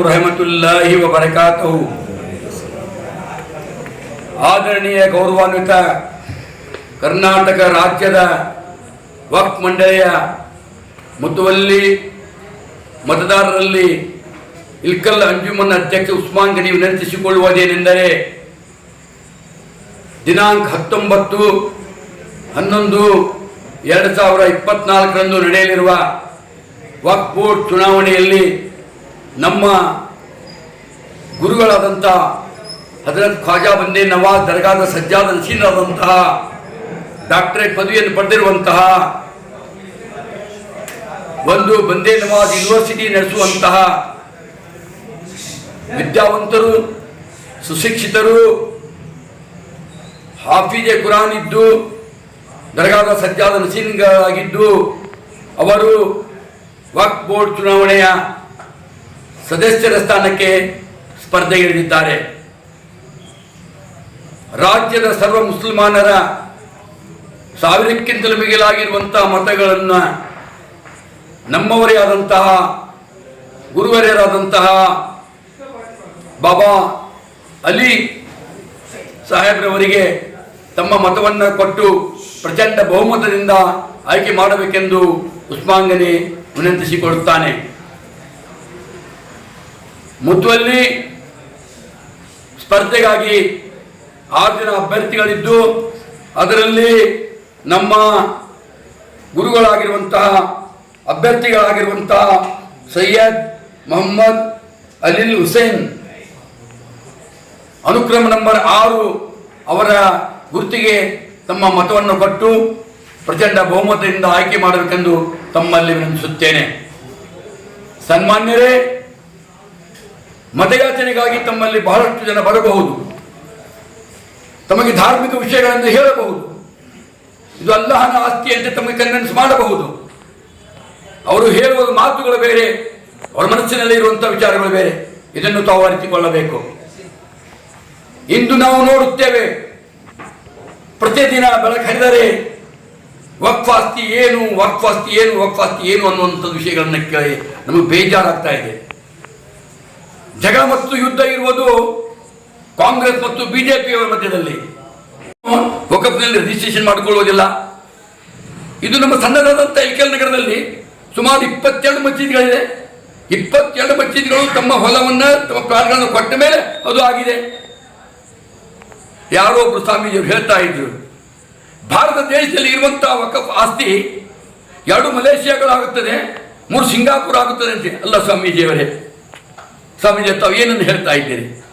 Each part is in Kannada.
ವರಹಮತುಲ್ಲಾಹಿ ವಬರಕಾತಹು ಆದರಣೀಯ ಗೌರವಾನ್ವಿತ ಕರ್ನಾಟಕ ರಾಜ್ಯದ ವಕ್ಫ್ ಮಂಡಳಿಯ ಮುತುವಲ್ಲಿ ಮತದಾರರಲ್ಲಿ ಇಲ್ಕಲ್ ಅಂಜುಮನ್ ಅಧ್ಯಕ್ಷ ಉಸ್ಮಾನ್ ಗನಿ ವಿನಂತಿಸಿಕೊಳ್ಳುವುದೇನೆಂದರೆ ದಿನಾಂಕ ಹತ್ತೊಂಬತ್ತು ಹನ್ನೊಂದು ಎರಡು ಸಾವಿರ ಇಪ್ಪತ್ನಾಲ್ಕರಂದು ನಡೆಯಲಿರುವ ವಕ್ ಬೋರ್ಡ್ ಚುನಾವಣೆಯಲ್ಲಿ ನಮ್ಮ ಗುರುಗಳಾದಂಥ ಹಜರತ್ ಖ್ವಾಜಾ ಬಂದೇ ನವಾಜ್ ದರ್ಗಾದ ಸಜ್ಜಾದ ನಸೀರಾದಂತಹ ಡಾಕ್ಟರೇಟ್ ಪದವಿಯನ್ನು ಪಡೆದಿರುವಂತಹ ಒಂದು ಬಂದೇ ನವಾಜ್ ಯೂನಿವರ್ಸಿಟಿ ನಡೆಸುವಂತಹ ವಿದ್ಯಾವಂತರು, ಸುಶಿಕ್ಷಿತರು, ಹಾಫಿಜೆ ಕುರಾನ್ ಇದ್ದು, ದರ್ಗಾದ ಸಜ್ಜಾದ ನಸೀನ್ಗಳಾಗಿದ್ದು ಅವರು ವಕ್ ಬೋರ್ಡ್ ಚುನಾವಣೆಯ ಸದಸ್ಯರ ಸ್ಥಾನಕ್ಕೆ ಸ್ಪರ್ಧೆಗಿಳಿದಿದ್ದಾರೆ ರಾಜ್ಯದ ಸರ್ವ ಮುಸಲ್ಮಾನರ ಸಾವಿರಕ್ಕಿಂತಲೂ ಮಿಗಿಲಾಗಿರುವಂತಹ ಮತಗಳನ್ನು ನಮ್ಮವರೇ ಆದಂತಹ ಗುರುವರೇರಾದಂತಹ ಬಾಬಾ ಅಲಿ ಸಾಹೇಬ್ರವರಿಗೆ ತಮ್ಮ ಮತವನ್ನು ಕೊಟ್ಟು ಪ್ರಚಂಡ ಬಹುಮತದಿಂದ ಆಯ್ಕೆ ಮಾಡಬೇಕೆಂದು ಉಸ್ಮಾಂಗನೆ ವಿನಂತಿಸಿಕೊಡುತ್ತಾನೆ ಮುತ್ತುವಲ್ಲಿ ಸ್ಪರ್ಧೆಗಾಗಿ ಆರು ಜನ ಅಭ್ಯರ್ಥಿಗಳಿದ್ದು, ಅದರಲ್ಲಿ ನಮ್ಮ ಗುರುಗಳಾಗಿರುವಂತಹ, ಅಭ್ಯರ್ಥಿಗಳಾಗಿರುವಂತಹ ಸೈಯದ್ ಮೊಹಮ್ಮದ್ ಅಲಿಲ್ ಹುಸೇನ್. ಅನುಕ್ರಮ ನಂಬರ್ ಆರು ಅವರ ಗುರುತಿಗೆ ತಮ್ಮ ಮತವನ್ನು ಕೊಟ್ಟು ಪ್ರಚಂಡ ಬಹುಮತದಿಂದ ಆಯ್ಕೆ ಮಾಡಬೇಕೆಂದು ತಮ್ಮಲ್ಲಿ ವಿನಂತಿಸುತ್ತೇನೆ. ಸನ್ಮಾನ್ಯರೇ ಮತಯಾಚನೆಗಾಗಿ ತಮ್ಮಲ್ಲಿ ಬಹಳಷ್ಟು ಜನ ಬರಬಹುದು. ತಮಗೆ ಧಾರ್ಮಿಕ ವಿಷಯಗಳನ್ನು ಹೇಳಬಹುದು. ಇದು ಅಲ್ಲಹನ ಆಸ್ತಿ ಅಂತ ತಮಗೆ ಕನ್ವಿನ್ಸ್ ಮಾಡಬಹುದು. ಅವರು ಹೇಳುವ ಮಾತುಗಳು ಬೇರೆ, ಅವರ ಮನಸ್ಸಿನಲ್ಲಿ ಇರುವಂತಹ ವಿಚಾರಗಳು ಬೇರೆ. ಇದನ್ನು ತಾವು ಅರಿತುಕೊಳ್ಳಬೇಕು. ಇಂದು ನಾವು ನೋಡುತ್ತೇವೆ, ಪ್ರತಿದಿನ ಬೆಳಕರಿದರೆ ವಕ್ವಾಸ್ತಿ ಏನು ವಕ್ವಾಸ್ತಿ ಏನು, ವಕ್ಫಾಸ್ತಿ ಏನು ಅನ್ನುವಂಥ ವಿಷಯಗಳನ್ನ ಕೇಳಿ ನಮಗೆ ಬೇಜಾರಾಗ್ತಾ ಇದೆ. ಜಗಳ ಮತ್ತು ಯುದ್ಧ ಇರುವುದು ಕಾಂಗ್ರೆಸ್ ಮತ್ತು ಬಿಜೆಪಿಯವರ ಮಧ್ಯದಲ್ಲಿ. ವಕಫ್ನಲ್ಲಿ ರಿಜಿಸ್ಟ್ರೇಷನ್ ಮಾಡಿಕೊಳ್ಳುವುದಿಲ್ಲ. ಇದು ನಮ್ಮ ಸಣ್ಣದಾದಂಥ ಇಕಲ್ ನಗರದಲ್ಲಿ ಸುಮಾರು ಇಪ್ಪತ್ತೆರಡು ಮಸೀದಿಗಳಿದೆ. ಇಪ್ಪತ್ತೆರಡು ಮಸೀದಿಗಳು ತಮ್ಮ ಹೊಲವನ್ನು, ತಮ್ಮ ಪ್ರಾಣಗಳನ್ನು ಕೊಟ್ಟ ಮೇಲೆ ಅದು ಆಗಿದೆ. ಯಾರೋ ಒಬ್ಬರು ಸ್ವಾಮೀಜಿಯವರು ಹೇಳ್ತಾ ಇದ್ರು, ಭಾರತ ದೇಶದಲ್ಲಿ ಇರುವಂತಹ ವಕಫ್ ಆಸ್ತಿ ಎರಡು ಮಲೇಷಿಯಾಗಳಾಗುತ್ತದೆ, ಮೂರು ಸಿಂಗಾಪುರ ಆಗುತ್ತದೆ ಅಂತ. ಅಲ್ಲ ಸ್ವಾಮೀಜಿಯವರೇ. ಸ್ವಾಮೀಜಿ ತಾವು ಏನನ್ನು ಹೇಳ್ತಾ ಇದ್ದೀರಿ?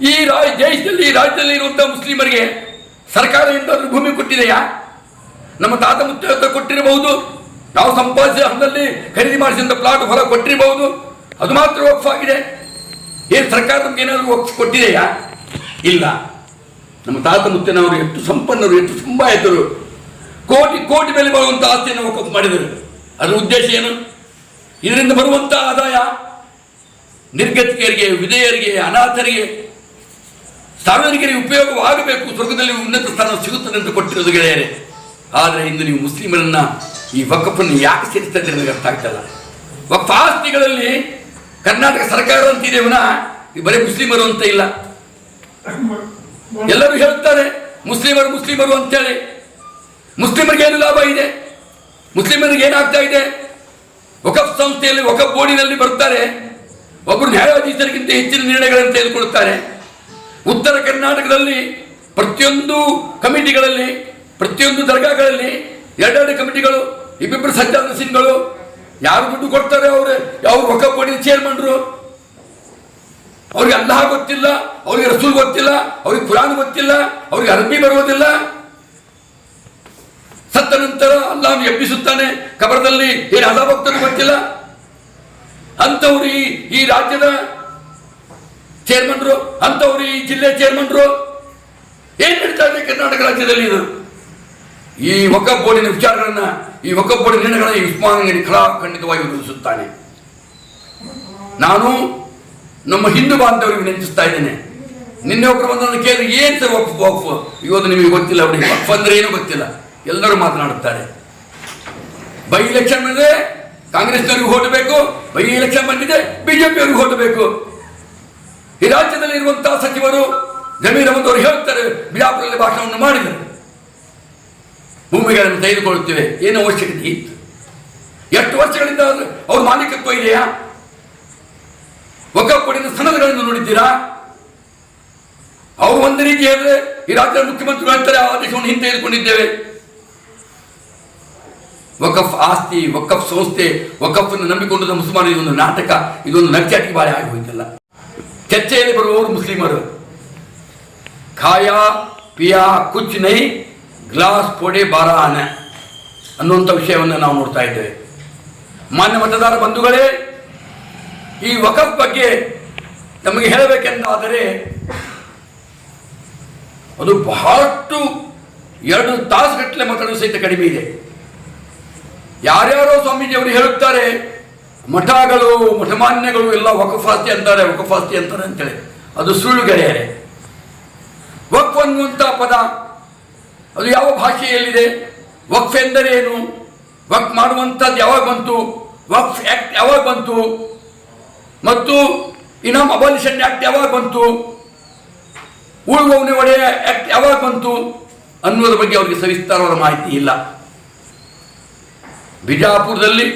ಈ ರಾಜ್ಯ ದೇಶದಲ್ಲಿ, ಈ ರಾಜ್ಯದಲ್ಲಿ ಇರುವಂಥ ಮುಸ್ಲಿಮರಿಗೆ ಸರ್ಕಾರ ಎಂದಾದ್ರೂ ಭೂಮಿ ಕೊಟ್ಟಿದೆಯಾ? ನಮ್ಮ ತಾತ ಮುತ್ತ ಕೊಟ್ಟಿರಬಹುದು. ನಾವು ಸಂಪಾದಿಸಿದ ಹಣದಲ್ಲಿ ಖರೀದಿ ಮಾಡಿಸಿದ ಪ್ಲಾಟ್ ಹೊರ ಕೊಟ್ಟಿರಬಹುದು. ಅದು ಮಾತ್ರ ವಕ್ಫ್ ಆಗಿದೆ ಏನು ಸರ್ಕಾರ ನಮ್ಗೆ ಏನಾದರೂ ವಕ್ಫ್ ಕೊಟ್ಟಿದೆಯಾ? ಇಲ್ಲ. ನಮ್ಮ ತಾತ ಮುತ್ತಿನವರು ಎಷ್ಟು ಸಂಪನ್ನರು, ಎಷ್ಟು ಸಂಬಾಯಿತರು. ಕೋಟಿ ಕೋಟಿ ಬೆಲೆ ಬರುವಂಥ ಆಸ್ತಿಯನ್ನು ವಕಫ್ ಮಾಡಿದರು. ಅದರ ಉದ್ದೇಶ ಏನು? ಇದರಿಂದ ಬರುವಂಥ ಆದಾಯ ನಿರ್ಗತಿಕರಿಗೆ, ವಿಧೇಯರಿಗೆ, ಅನಾಥರಿಗೆ ಸಾರ್ವಜನಿಕರಿಗೆ ಉಪಯೋಗವಾಗಬೇಕು. ಸ್ವರ್ಗದಲ್ಲಿ ಉನ್ನತ ಸ್ಥಾನ ಸಿಗುತ್ತದೆ ಅಂತ ಕೊಟ್ಟಿರೋದು ಗೆಳೆಯರೆ. ಆದರೆ ಇಂದು ನೀವು ಮುಸ್ಲಿಮರನ್ನ ಈ ವಕಫನ್ನು ಯಾಕೆ ಸೇರಿಸ್ತಾ ನನಗೆ ಅರ್ಥ ಆಗ್ತಲ್ಲ ವಕ್ಫ ಆಸ್ತಿಗಳಲ್ಲಿ ಕರ್ನಾಟಕ ಸರ್ಕಾರ ಅಂತಿದೆ ಈ ಬರೀ ಮುಸ್ಲಿಮರು ಅಂತ ಇಲ್ಲ. ಎಲ್ಲರೂ ಹೇಳ್ತಾರೆ ಮುಸ್ಲಿಮರು ಮುಸ್ಲಿಮರು ಅಂತೇಳಿ. ಮುಸ್ಲಿಮರಿಗೆ ಏನು ಲಾಭ ಇದೆ? ಮುಸ್ಲಿಮರಿಗೆ ಏನಾಗ್ತಾ ಇದೆ? ವಕಫ್ ಸಂಸ್ಥೆಯಲ್ಲಿ, ವಕಫ್ ಬೋರ್ಡಿನಲ್ಲಿ ಬರ್ತಾರೆ ಒಬ್ಬರು ನ್ಯಾಯಾಧೀಶರಿಗಿಂತ ಹೆಚ್ಚಿನ ನಿರ್ಣಯಗಳನ್ನು ತೆಗೆದುಕೊಳ್ಳುತ್ತಾರೆ. ಉತ್ತರ ಕರ್ನಾಟಕದಲ್ಲಿ ಪ್ರತಿಯೊಂದು ಕಮಿಟಿಗಳಲ್ಲಿ, ಪ್ರತಿಯೊಂದು ದರ್ಗಾಗಳಲ್ಲಿ ಎರಡೆರಡು ಕಮಿಟಿಗಳು, ಇಬ್ಬಿಬ್ಬರು ಸಜ್ಜಾದ ಸಿಂಗ್ಗಳು ಯಾರು ದುಡ್ಡು ಕೊಡ್ತಾರೆ ಅವರು, ಅವ್ರು ರೊಕ್ಕ ಬೋರ್ಡಿನ ಚೇರ್ಮನ್ರು ಅವ್ರಿಗೆ ಅಲ್ಲಹ ಗೊತ್ತಿಲ್ಲ, ಅವ್ರಿಗೆ ರಸೂಲ್ ಗೊತ್ತಿಲ್ಲ, ಅವ್ರಿಗೆ ಕುರಾನ್ ಗೊತ್ತಿಲ್ಲ, ಅವ್ರಿಗೆ ಅರಬಿ ಬರುವುದಿಲ್ಲ. ಸತ್ತ ನಂತರ ಅಲ್ಲಾಹನು ಎಬ್ಬಿಸುತ್ತಾನೆ, ಕಬರದಲ್ಲಿ ಏನು ಅದಾಭಕ್ತರು ಗೊತ್ತಿಲ್ಲ. ಅಂಥವ್ರು ಈ ರಾಜ್ಯದ ಚೇರ್ಮನ್ರು ಅಂಥವ್ರು ಈ ಜಿಲ್ಲೆ ಚೇರ್ಮನ್ರು ಏನ್ ನಡೀತಾ ಇದೆ ಕರ್ನಾಟಕ ರಾಜ್ಯದಲ್ಲಿ ಇದು ಈ ವಕಫ್ ಬೋರ್ಡಿನ ವಿಚಾರಗಳನ್ನ, ಈ ವಕಫ್ ಬೋರ್ಡಿನ ಈ ಉಸ್ಮಾನ್ ಖಡಾ ಖಂಡಿತವಾಗಿ ವಿರೋಧಿಸುತ್ತಾನೆ ನಾನು ನಮ್ಮ ಹಿಂದೂ ಬಾಂಧವರಿಗೆ ವಿನಂತಿಸ್ತಾ ಇದ್ದೇನೆ. ನಿನ್ನೆ ಒಬ್ಬರು ಬಂದು ಕೇಳಿದ್ರೆ, ಏನ್ ಸರ್ ವಕ್ಫ್ ಇವತ್ತು ನಿಮಗೆ ಗೊತ್ತಿಲ್ಲ, ಅವರಿಗೆ ವಕ್ಫ್ ಅಂದ್ರೆ ಏನು ಗೊತ್ತಿಲ್ಲ. ಎಲ್ಲರೂ ಮಾತನಾಡುತ್ತಾರೆ. ಬೈ ಇಲೆಕ್ಷನ್ ಮೇಲೆ ಕಾಂಗ್ರೆಸ್ನವರಿಗೆ ಓಟ್ ಬೇಕು ಬೈ ಎಲೆಕ್ಷನ್ ಬಂದಿದೆ, ಬಿಜೆಪಿಯವ್ರಿಗೆ ಓಟ್ ಈ ರಾಜ್ಯದಲ್ಲಿ ಇರುವಂತಹ ಸಚಿವರು ಜಮೀರ್ ಅಹಮದ್ ಅವರು ಹೇಳ್ತಾರೆ, ಬಿಜಾಪುರದಲ್ಲಿ ಭಾಷಣವನ್ನು ಮಾಡಿದರು ಭೂಮಿಗಳನ್ನು ತೆಗೆದುಕೊಳ್ಳುತ್ತೇವೆ, ಏನು ಅವಶ್ಯಕತೆ ಇತ್ತು? ಎಷ್ಟು ವರ್ಷಗಳಿಂದ ಅವ್ರ ಮಾಲೀಕತ್ವ ಇದೆಯಾ? ಒಕ್ಕಪ್ಪಡಿನ ಸನದಗಳನ್ನು ನೋಡಿದ್ದೀರಾ? ಅವರು ಒಂದು ರೀತಿ ಹೇಳಿದ್ರೆ ಈ ರಾಜ್ಯದ ಮುಖ್ಯಮಂತ್ರಿಗಳು ಹೇಳ್ತಾರೆ, ಆ ದೇಶವನ್ನು ಹಿಂತೆಗೆದುಕೊಂಡಿದ್ದೇವೆ ವಕಫ್ ಆಸ್ತಿ, ವಕಫ್ ಸಂಸ್ಥೆ ವಕಫನ್ನು ನಂಬಿಕೊಂಡ ಮುಸಲ್ಮಾನ ಇದೊಂದು ನಾಟಕ, ಇದೊಂದು ನರ್ಚಾಟಿ ಬಾರಿ ಆಗಿ ಹೋಯ್ತಲ್ಲ. ಚರ್ಚೆಯಲ್ಲಿ ಬರುವವರು ಮುಸ್ಲಿಮರು. ಖಾಯಾ, ಪಿಯಾ, ಕುಚ್ ನೈ, ಗ್ಲಾಸ್ ಪೊಡೆ, ಬಾರ ಅನ ಅನ್ನುವಂಥ ವಿಷಯವನ್ನು ನಾವು ನೋಡ್ತಾ ಇದ್ದೇವೆ. ಮಾನ್ಯ ಮತದಾರ ಬಂಧುಗಳೇ, ಈ ವಕಫ್ ಬಗ್ಗೆ ನಮಗೆ ಹೇಳಬೇಕೆಂದಾದರೆ, ಅದು ಬಹಳಷ್ಟು ಎರಡು ತಾಸುಗಟ್ಟಲೆ ಮಾತಾಡೋ ಸಹಿತ ಕಡಿಮೆ ಇದೆ. ಯಾರ್ಯಾರೋ ಸ್ವಾಮೀಜಿಯವರು ಹೇಳುತ್ತಾರೆ, ಮಠಗಳು, ಮಠಮಾನ್ಯಗಳು ಎಲ್ಲ ವಕಫಾಸ್ತಿ ಅಂತಾರೆ ವಕಫಾಸ್ತಿ ಅಂತಾರೆ ಅಂತೇಳಿ. ಅದು ಸುಳ್ಳು ಗೆಳೆಯರೆ ವಕ್ಫ್ ಅನ್ನುವಂಥ ಪದ, ಅದು ಯಾವ ಭಾಷೆಯಲ್ಲಿದೆ? ವಕ್ಫ್ ಎಂದರೇನು ವಕ್ಫ್ ಮಾಡುವಂಥದ್ದು ಯಾವಾಗ ಬಂತು? ವಕ್ಫ್ ಆಕ್ಟ್ ಯಾವಾಗ ಬಂತು? ಮತ್ತು ಇನಾಮ್ ಅಬಾಲಿಷನ್ ಆಕ್ಟ್ ಯಾವಾಗ ಬಂತು? ಉಳುವವನೇ ಒಡೆಯ ಆಕ್ಟ್ ಯಾವಾಗ ಬಂತು? ಅನ್ನೋದ್ರ ಬಗ್ಗೆ ಅವರಿಗೆ ಸವಿಸ್ತಾರವಾದ ಮಾಹಿತಿ ಇಲ್ಲ. ಬಿಜಾಪುರದಲ್ಲಿ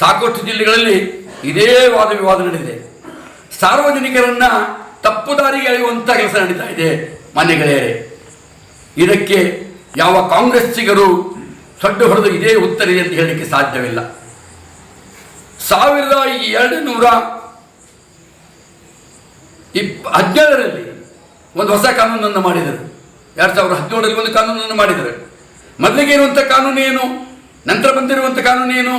ಸಾಕಷ್ಟು ಜಿಲ್ಲೆಗಳಲ್ಲಿ ಇದೇ ವಾದ ವಿವಾದ ನಡೆದಿದೆ. ಸಾರ್ವಜನಿಕರನ್ನ ತಪ್ಪು ದಾರಿಗೆ ಕೆಲಸ ನಡೀತಾ ಇದೆ ಮಾನ್ಯ ಗೆಳೆಯರೇ ಇದಕ್ಕೆ ಯಾವ ಕಾಂಗ್ರೆಸ್ಸಿಗರು ಸಡ್ಡು ಹೊಡೆದು ಇದೇ ಉತ್ತರ ಇದೆ ಅಂತ ಹೇಳಲಿಕ್ಕೆ ಸಾಧ್ಯವಿಲ್ಲ. ಸಾವಿರದ ಎರಡು ನೂರ ಇಪ್ ಹದಿನೇಳರಲ್ಲಿ ಒಂದು ಹೊಸ ಕಾನೂನನ್ನು ಮಾಡಿದರು. ಎರಡು ಸಾವಿರದ ಹದಿನೇಳರಲ್ಲಿ ಒಂದು ಕಾನೂನನ್ನು ಮಾಡಿದರು. ಮೊದಲಿಗೆ ಇರುವಂಥ ಕಾನೂನು ಏನು? ನಂತರ ಬಂದಿರುವಂಥ ಕಾನೂನು ಏನು?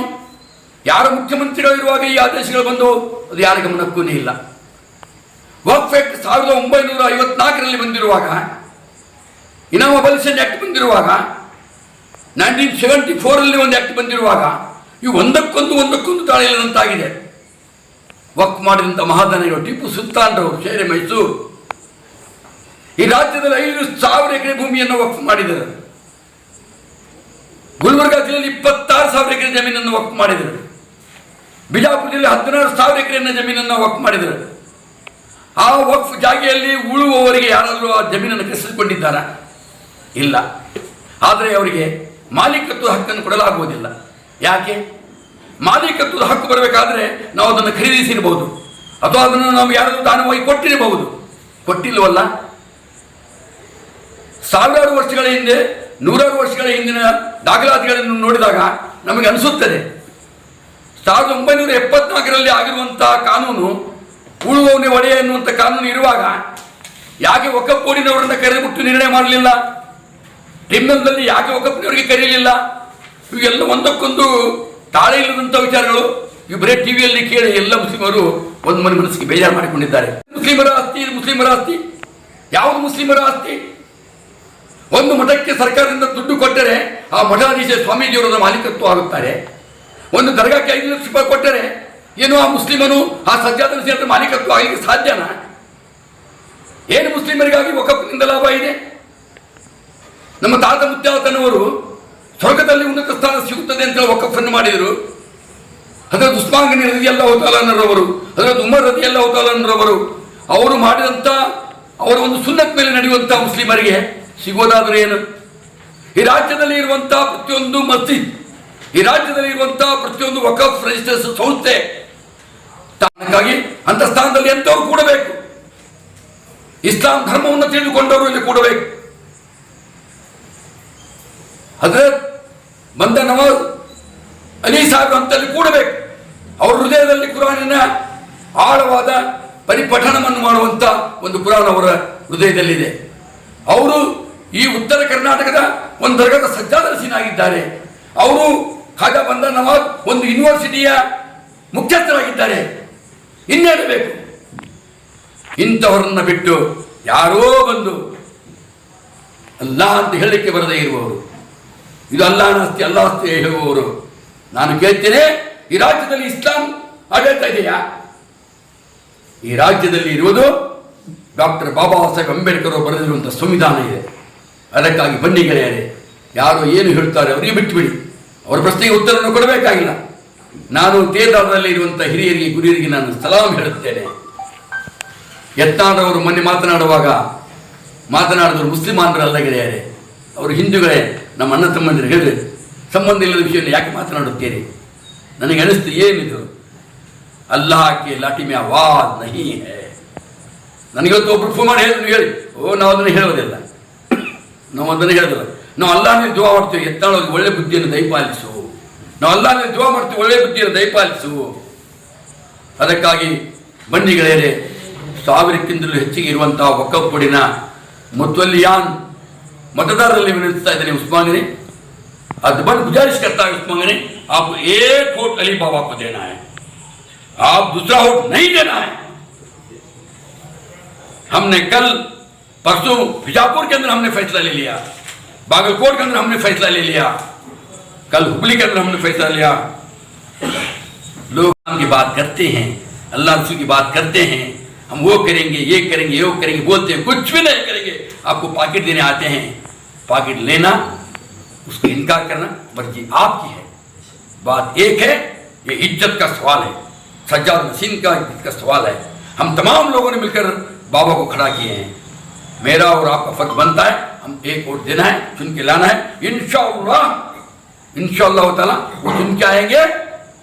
ಯಾರ ಮುಖ್ಯಮಂತ್ರಿಗಳಿರುವಾಗ ಈ ಆದೇಶಗಳು ಬಂದು, ಅದು ಯಾರ ಗಮನಕ್ಕೂ ಇಲ್ಲ. ವಕ್ಫ್ ಆಕ್ಟ್ ಸಾವಿರದ ಒಂಬೈನೂರ ಐವತ್ನಾಲ್ಕರಲ್ಲಿ ಬಂದಿರುವಾಗ ಇನಾಮ್ ಆಕ್ಟ್ ಬಂದಿರುವಾಗ ನೈನ್ಟೀನ್ ಸೆವೆಂಟಿ ಫೋರಲ್ಲಿ ಒಂದು ಆಕ್ಟ್ ಬಂದಿರುವಾಗ, ಇವು ಒಂದಕ್ಕೊಂದು ಒಂದಕ್ಕೊಂದು ತಾಳಿಲ್ಲದಂತಾಗಿದೆ ವಕ್ ಮಾಡಿದಂಥ ಮಹಾದನೆಗಳು ಟಿಪ್ಪು ಸುಲ್ತಾನ್ರವರು ಶೇರೆ ಮೈಸೂರು, ಈ ರಾಜ್ಯದಲ್ಲಿ ಐದು ಸಾವಿರ ಎಕರೆ ಭೂಮಿಯನ್ನು ವಕ್ಫ್ ಮಾಡಿದರು. ಗುಲ್ಬರ್ಗಾ ಜಿಲ್ಲೆಯಲ್ಲಿ ಇಪ್ಪತ್ತಾರು ಸಾವಿರ ಎಕರೆ ಜಮೀನನ್ನು ವಕ್ ಮಾಡಿದರು. ಬಿಜಾಪುರ ಜಿಲ್ಲೆ ಹದಿನಾರು ಸಾವಿರ ಎಕರೆಯನ್ನು ಜಮೀನನ್ನು ವಕ್ ಮಾಡಿದರು. ಆ ವಕ್ ಜಾಗೆಯಲ್ಲಿ ಉಳುವವರಿಗೆ ಯಾರಾದರೂ ಆ ಜಮೀನನ್ನು ಕಸಿದುಕೊಂಡಿದ್ದಾರಾ ಇಲ್ಲ. ಆದರೆ ಅವರಿಗೆ ಮಾಲೀಕತ್ವದ ಹಕ್ಕನ್ನು ಕೊಡಲಾಗುವುದಿಲ್ಲ. ಯಾಕೆ? ಮಾಲೀಕತ್ವದ ಹಕ್ಕು ಬರಬೇಕಾದ್ರೆ ನಾವು ಅದನ್ನು ಖರೀದಿಸಿರಬಹುದು. ಅಥವಾ ಅದನ್ನು ನಾವು ಯಾರಾದರೂ ದಾನವಾಗಿ ಕೊಟ್ಟಿರಬಹುದು. ಕೊಟ್ಟಿಲ್ಲವಲ್ಲ? ಸಾವಿರಾರು ವರ್ಷಗಳ ಹಿಂದೆ ನೂರಾರು ವರ್ಷಗಳ ಹಿಂದಿನ ದಾಖಲಾತಿಗಳನ್ನು ನೋಡಿದಾಗ ನಮಗೆ ಅನಿಸುತ್ತದೆ. ಸಾವಿರದ ಒಂಬೈನೂರ ಎಪ್ಪತ್ನಾಲ್ಕರಲ್ಲಿ ಆಗಿರುವಂತಹ ಕಾನೂನು, ಉಳುವವನೇ ಒಡೆಯ ಎನ್ನುವಂಥ ಕಾನೂನು ಇರುವಾಗ ಯಾಕೆ ಒಕ್ಕಪ್ಪೂರಿನವರನ್ನ ಕರೆದುಬಿಟ್ಟು ನಿರ್ಣಯ ಮಾಡಲಿಲ್ಲ? ಟ್ರಿಬ್ಯುನಲ್ನಲ್ಲಿ ಯಾಕೆ ಒಕ್ಕಪ್ಪನವರಿಗೆ ಕರೆಯಲಿಲ್ಲ ಇವೆಲ್ಲ ಒಂದಕ್ಕೊಂದು ತಾಳೆ ಇಲ್ಲದಂಥ ವಿಚಾರಗಳು. ಇವು ಬರೀ ಟಿವಿಯಲ್ಲಿ ಕೇಳಿ ಎಲ್ಲ ಮುಸ್ಲಿಮರು ಒಂದು ಮನೆ ಮನಸ್ಸಿಗೆ ಬೇಜಾರು ಮಾಡಿಕೊಂಡಿದ್ದಾರೆ. ಮುಸ್ಲಿಮರ ಆಸ್ತಿ ಮುಸ್ಲಿಮರ ಆಸ್ತಿ. ಯಾವುದು ಮುಸ್ಲಿಮರ ಆಸ್ತಿ? ಒಂದು ಮಠಕ್ಕೆ ಸರ್ಕಾರದಿಂದ ದುಡ್ಡು ಕೊಟ್ಟರೆ ಆ ಮಠಾಧೀಶ ಸ್ವಾಮೀಜಿಯವರ ಮಾಲೀಕತ್ವ ಆಗುತ್ತಾರೆ. ಒಂದು ದರ್ಗಾಕ್ಕೆ ಐದು ಲಕ್ಷ ರೂಪಾಯಿ ಕೊಟ್ಟರೆ ಏನು ಆ ಮುಸ್ಲಿಮನು ಆ ಸಜ್ಜಾದ ಸೇರಿದ ಮಾಲೀಕತ್ವ ಆಗಲಿಕ್ಕೆ ಸಾಧ್ಯನಾ? ಏನು ಮುಸ್ಲಿಮರಿಗಾಗಿ ಒಕ್ಕಪ್ಪಿನಿಂದ ಲಾಭ ಇದೆ? ನಮ್ಮ ತಾತ ಮುತ್ತಾತನವರು ಸ್ವರ್ಗದಲ್ಲಿ ಉನ್ನತ ಸ್ಥಾನ ಸಿಗುತ್ತದೆ ಅಂತ ಹೇಳಿ ಒಕ್ಕಫನ್ನು ಮಾಡಿದರು. ಅದರ ಉಸ್ಮಾಂಗನಿ ರದಿಯಲ್ಲ ಹೋತಾಲನ್ನರವರು ಅದರ ಉಮರ್ ರದಿಯಲ್ಲ ಅವರು ಮಾಡಿದಂಥ ಅವರ ಒಂದು ಸುನ್ನತ್ ಮೇಲೆ ನಡೆಯುವಂಥ ಮುಸ್ಲಿಮರಿಗೆ ಸಿಗೋದಾದ್ರೆ ಏನು? ಈ ರಾಜ್ಯದಲ್ಲಿ ಇರುವಂತಹ ಪ್ರತಿಯೊಂದು ಮಸ್ತಿ, ಈ ರಾಜ್ಯದಲ್ಲಿ ಇರುವಂತಹ ಪ್ರತಿಯೊಂದು ವಕಫ್ ರಿಜಿಸ್ಟರ್ಸ್ ಸಂಸ್ಥೆ ಸ್ಥಾನಕ್ಕಾಗಿ ಅಂತ ಸ್ಥಾನದಲ್ಲಿ ಎಂಥವ್ರು ಕೂಡಬೇಕು? ಇಸ್ಲಾಂ ಧರ್ಮವನ್ನು ತಿಳಿದುಕೊಂಡವರು ಇಲ್ಲಿ ಕೂಡಬೇಕು. ಅದ್ರ ಬಂದ ನವಾಜ್ ಅಲಿ ಸಾಹೇಬ್ ಅಂತಲ್ಲಿ ಕೂಡಬೇಕು. ಅವ್ರ ಹೃದಯದಲ್ಲಿ ಕುರಾನಿನ ಆಳವಾದ ಪರಿಪಠನವನ್ನು ಮಾಡುವಂತ ಒಂದು ಕುರಾನ್ ಅವರ ಹೃದಯದಲ್ಲಿದೆ. ಅವರು ಈ ಉತ್ತರ ಕರ್ನಾಟಕದ ಒಂದು ದರ್ಗದ ಸಜ್ಜಾದರ್ಶಿನಾಗಿದ್ದಾರೆ ಅವರು ಖಾಜಾ ಬಂದ ನವಾಜ್ ಒಂದು ಯೂನಿವರ್ಸಿಟಿಯ ಮುಖ್ಯಸ್ಥರಾಗಿದ್ದಾರೆ. ಇನ್ನೇಳಬೇಕು. ಇಂಥವರನ್ನ ಬಿಟ್ಟು ಯಾರೋ ಬಂದು ಅಲ್ಲ ಅಂತ ಹೇಳಲಿಕ್ಕೆ ಬರದೇ ಇರುವವರು. ಇದು ಅಲ್ಲಾಹನ ಆಸ್ತಿ ಅಲ್ಲ ಅಸ್ತಿ ಹೇಳುವವರು. ನಾನು ಕೇಳ್ತೇನೆ, ಈ ರಾಜ್ಯದಲ್ಲಿ ಇಸ್ಲಾಂ ಆಡಳಿತ ಇದೆಯಾ? ಈ ರಾಜ್ಯದಲ್ಲಿ ಇರುವುದು ಡಾಕ್ಟರ್ ಬಾಬಾ ಸಾಹೇಬ್ ಅಂಬೇಡ್ಕರ್ ಬರೆದಿರುವಂಥ ಸಂವಿಧಾನ ಇದೆ. ಅದಕ್ಕಾಗಿ ಬನ್ನಿ ಗೆಳೆಯರೇ, ಯಾರು ಏನು ಹೇಳ್ತಾರೆ ಅವರಿಗೆ ಬಿಟ್ಟುಬಿಡಿ ಅವರ ಪ್ರಶ್ನೆಗೆ ಉತ್ತರವನ್ನು ಕೊಡಬೇಕಾಗಿಲ್ಲ. ನಾನು ಇರುವಂಥ ಹಿರಿಯರಿಗೆ, ಗುರಿಯರಿಗೆ ನಾನು ಸಲಾಂ ಹೇಳುತ್ತೇನೆ. ಯತ್ನಾಡವರು ಮೊನ್ನೆ ಮಾತನಾಡುವಾಗ, ಮಾತನಾಡಿದವರು ಮುಸ್ಲಿಮಾನರಲ್ಲ ಗೆಳೆಯರೆ, ಅವರು ಹಿಂದೂಗಳೇ, ನಮ್ಮ ಅಣ್ಣ ತಮ್ಮಂದಿರು ಹೇಳಿದೆ ಸಂಬಂಧ ಇಲ್ಲದ ವಿಷಯವನ್ನು ಯಾಕೆ ಮಾತನಾಡುತ್ತೀರಿ? ನನಗೆ ಅನಿಸ್ತು, ಏನಿದು? ಅಲ್ಲಾಹ್ ಕೆ ಲಾಟಿ ಮೇ ಆವಾಜ್ ನಹಿ ಹೇ. ನನಗೆ ಒಬ್ಬರು ಫೋನ್ ಮಾಡಿ ಹೇಳಿದ್ರು ಹೇಳಿ. ಓ, ನಾವು ಅದನ್ನು ಹೇಳೋದಿಲ್ಲ ನಾವು ಅದನ್ನು ಹೇಳಿದ್ರು ನಾವು ಅಲ್ಲಾನೇ ದುವಾ ಮಾಡ್ತೀವಿ ಎತ್ತಾಳೋಗಿ ಒಳ್ಳೆ ಬುದ್ಧಿಯನ್ನು ದಯಪಾಲಿಸು ನಾವು ಅಲ್ಲಾನೇ ದುವಾ ಮಾಡ್ತೀವಿ, ಒಳ್ಳೆ ಬುದ್ಧಿಯನ್ನು ದಯಪಾಲಿಸು ಅದಕ್ಕಾಗಿ ಬಂಡಿಗಳೇರೆ ಸಾವಿರಕ್ಕಿಂತಲೂ ಹೆಚ್ಚಿಗೆ ಇರುವಂತಹ ಒಕ್ಕಪ್ಪುಡಿನ ಮುತ್ತಲಿಯಾನ್ ಮತದಾರರಲ್ಲಿ ವಿನಂತಿಸ್ತಾ ಇದ್ದೇನೆ ಉಸ್ಮಾಂಗನೆ ಅದು ಬಂದು ಗುಜಾರಿಸ್ ಕರ್ತಾ ಉಸ್ಮಾಂಗನೆ आप ಏ ಕೋಟ್ ಅಲಿ ಬಾಬಾ ಪದೇನ देना ದೂಸರಾ ಹೋಟ್ ನೈ वोट ಹಮ್ನೆ ಕಲ್ परसों बीजापुर के अंदर हमने फैसला ले लिया। बागलकोट के अंदर हमने फैसला ले लिया। कल हुबली के अंदर हमने फैसला लिया। लोग की बात करते हैं, अल्लाह रसूल की बात करते हैं। हम वो करेंगे, ये करेंगे ये वो करेंगे, बोलते हैं, कुछ भी नहीं करेंगे। आपको पाकिट देने आते हैं। पाकिट लेना, उसको इनकार करना मर्ज़ी आपकी है। बात एक है, ये इज़्ज़त का सवाल है। सज्जाद नसीम का इज़्ज़त का सवाल है। हम तमाम लोगों ने मिलकर बाबा को खड़ा किए हैं। मेरा और आपका फ़र्ज़ बनता है। हम एक वोट देना है, चुन के लाना है। ताला, वो चुन के आएँगे।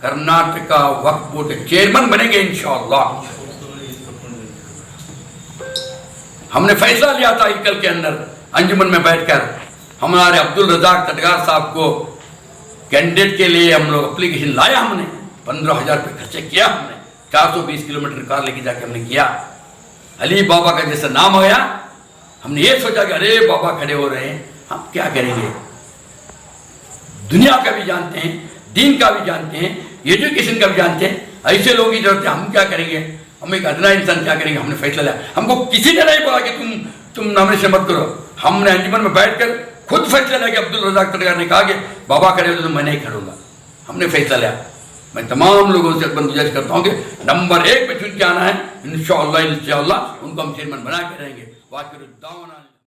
कर्नाटका वक्फ बोर्ड के चेयरमैन बनेंगे इंशाअल्लाह। हमने फैसला लिया था इकल के अंदर, अंजुमन में बैठकर। हमारे अब्दुल रजाक तटगार साहब को कैंडिडेट के लिए हम लोग अप्लीकेशन लाया हमने। पंद्रह हज़ार रुपये खर्चे किया हमने। चार सौ बीस किलोमीटर कार लेके जाके हमने किया। अली बाबा का जैसा नाम आया हमने ये सोचा कि अरे बाबा खड़े हो रहे हैं, हम क्या करेंगे? दुनिया का भी जानते हैं, दीन का भी जानते हैं एजुकेशन का भी जानते हैं, ऐसे लोग ही ज़रूरत है, हम क्या करेंगे? हम एक अदना इंसान क्या करेंगे? हमने फैसला लिया। हमको किसी ने नहीं बोला कि तुम तुम नॉमिनेशन मत करो। हमने अंजुमन में बैठकर खुद फैसला लिया कि अब्दुल रजाक तटगार ने कहा कि बाबा खड़े हो तो मैं नहीं खड़ूँगा। हमने फैसला लिया। मैं तमाम लोगों से अपन गुजारिश करता हूँ कि नंबर एक पे चुन के आना है। इंशाअल्लाह इंशाअल्लाह उनको हम चेयरमैन बना के रहेंगे। I could have done.